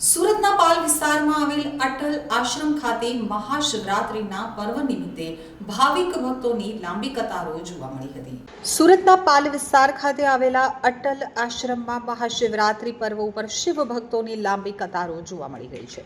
સુરતના પાલ વિસ્તારમાં આવેલ અટલ આશ્રમ ખાતે મહાશિવરાત્રિના પર્વ નિમિત્તે ભાવિક ભક્તોની લાંબી કતારો જોવા મળી હતી. સુરતના પાલ વિસ્તાર ખાતે આવેલા અટલ આશ્રમમાં મહાશિવરાત્રિ પર્વ ઉપર શિવ ભક્તોની લાંબી કતારો જોવા મળી ગઈ છે.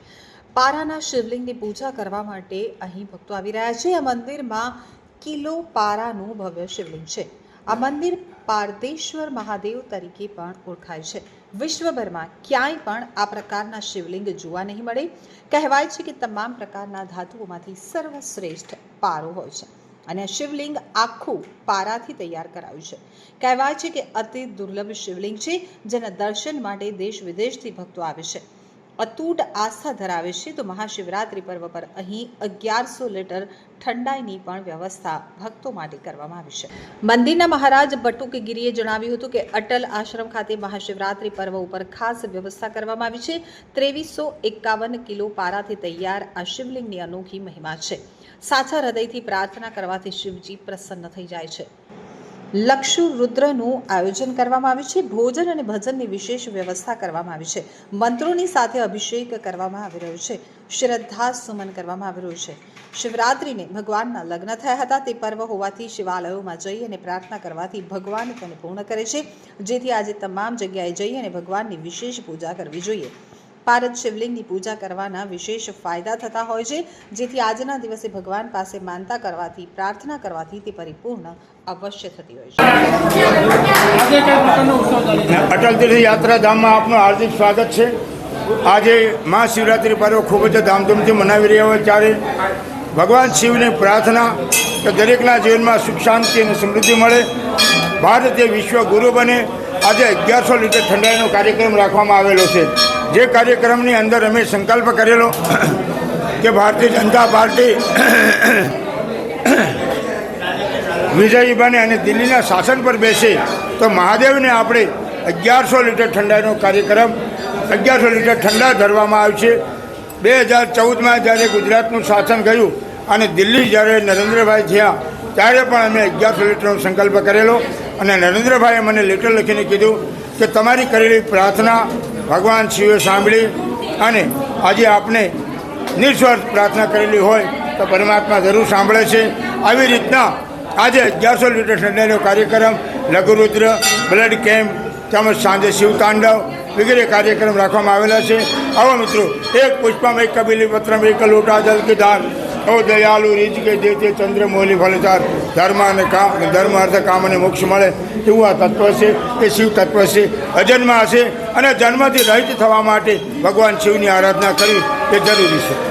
પારાના શિવલિંગની પૂજા કરવા માટે અહીં ભક્તો આવી રહ્યા છે. આ મંદિરમાં કિલો પારાનું ભવ્ય શિવલિંગ છે. આ મંદિર પારદેશ્વર મહાદેવ તરીકે પણ ઓળખાય છે. વિશ્વભરમાં ક્યાંય પણ આ પ્રકારના શિવલિંગ જોવા નહીં મળે. કહેવાય છે કે તમામ પ્રકારના ધાતુઓમાંથી સર્વશ્રેષ્ઠ પારો હોય છે અને શિવલિંગ આખું પારાથી તૈયાર કરાયું છે. કહેવાય છે કે અતિ દુર્લભ શિવલિંગ છે જેના દર્શન માટે દેશ વિદેશથી ભક્તો આવે છે. અતૂટ આસ્થા ધરાવે છે, તો મહાશિવરાત્રિ પર્વ પર અહીં અગિયારસો લીટર ઠંડાઈની પણ વ્યવસ્થા ભક્તો માટે કરવામાં આવી છે. મંદિરના મહારાજ બટુકગીરીએ જણાવ્યું હતું કે અટલ આશ્રમ ખાતે મહાશિવરાત્રિ પર્વ ઉપર ખાસ વ્યવસ્થા કરવામાં આવી છે. ત્રેવીસો એકાવન કિલો પારાથી તૈયાર આ શિવલિંગની અનોખી મહિમા છે. સાચા હૃદયથી પ્રાર્થના કરવાથી શિવજી પ્રસન્ન થઈ જાય છે. લક્ષુ રુદ્રનું આયોજન કરવામાં આવ્યું છે. ભોજન અને ભજનની વિશેષ વ્યવસ્થા કરવામાં આવી છે. મંત્રોની સાથે અભિષેક કરવામાં આવી રહ્યો છે. શ્રદ્ધા સુમન કરવામાં આવી રહ્યું છે. શિવરાત્રિને ભગવાનના લગ્ન થયા હતા. તે પર્વ હોવાથી શિવાલયોમાં જઈ અને પ્રાર્થના કરવાથી ભગવાન તેને પૂર્ણ કરે છે. જેથી આજે તમામ જગ્યાએ જઈ અને ભગવાનની વિશેષ પૂજા કરવી જોઈએ. પારદ શિવલિંગની પૂજા કરવાના વિશેષ ફાયદા થતા હોય છે, જેથી આજના દિવસે ભગવાન પાસે માનતા કરવાથી, પ્રાર્થના કરવાથી તે પરિપૂર્ણ અવશ્ય થતી હોય છે. અટલ તીર્થ યાત્રા ધામમાં આપનું હાર્દિક સ્વાગત છે. આજે મહાશિવરાત્રિ પર્વ ખૂબ જ ધામધૂમથી મનાવી રહ્યા હોય ત્યારે ભગવાન શિવને પ્રાર્થના કે દરેકના જીવનમાં સુખ, શાંતિ અને સમૃદ્ધિ મળે. ભારત એ વિશ્વ ગુરુ બને. આજે અગિયારસો લીટર ઠંડાઈનો કાર્યક્રમ રાખવામાં આવેલો છે. જે કાર્યક્રમની અંદર અમે સંકલ્પ કરેલો કે ભારતીય જનતા પાર્ટી વિજયી બને અને દિલ્હીના શાસન પર બેસે તો મહાદેવને આપણે અગિયારસો લીટર ઠંડાનો કાર્યક્રમ, અગિયારસો લીટર ઠંડા ધરવામાં આવ્યું છે. બે હજાર ચૌદમાં જ્યારે ગુજરાતનું શાસન ગયું અને દિલ્હી જ્યારે નરેન્દ્રભાઈ થયા, ત્યારે પણ અમે અગિયારસો લીટરનો સંકલ્પ કરેલો. અને નરેન્દ્રભાઈએ મને લેટર લખીને કીધું કે તમારી કરેલી પ્રાર્થના ભગવાન શિવે સાંભળી અને આજે આપણે નિસ્વાર્થ પ્રાર્થના કરેલી હોય તો પરમાત્મા જરૂર સાંભળે છે. આવી રીતના આજે અગિયારસો લીટર ઠંડાનો કાર્યક્રમ, લઘુરુદ્ર, બ્લડ કેમ્પ તેમજ સાંજે શિવતાંડવ વગેરે કાર્યક્રમ રાખવામાં આવેલા છે. આવો મિત્રો, એક પુષ્પમ એક કબીલી પત્રમ એક લોટા જલ કે દાન ઓ દયાલુ રીજ કે જે તે ચંદ્ર મોલી ફલચાર ધર્મ અને કામ, ધર્મ અર્થ કામ અને મોક્ષ મળે તેવું આ તત્વ છે. એ શિવ તત્વ છે. અજન્મ હશે અને જન્મથી રહિત થવા માટે ભગવાન શિવની આરાધના કરવી એ જરૂરી છે.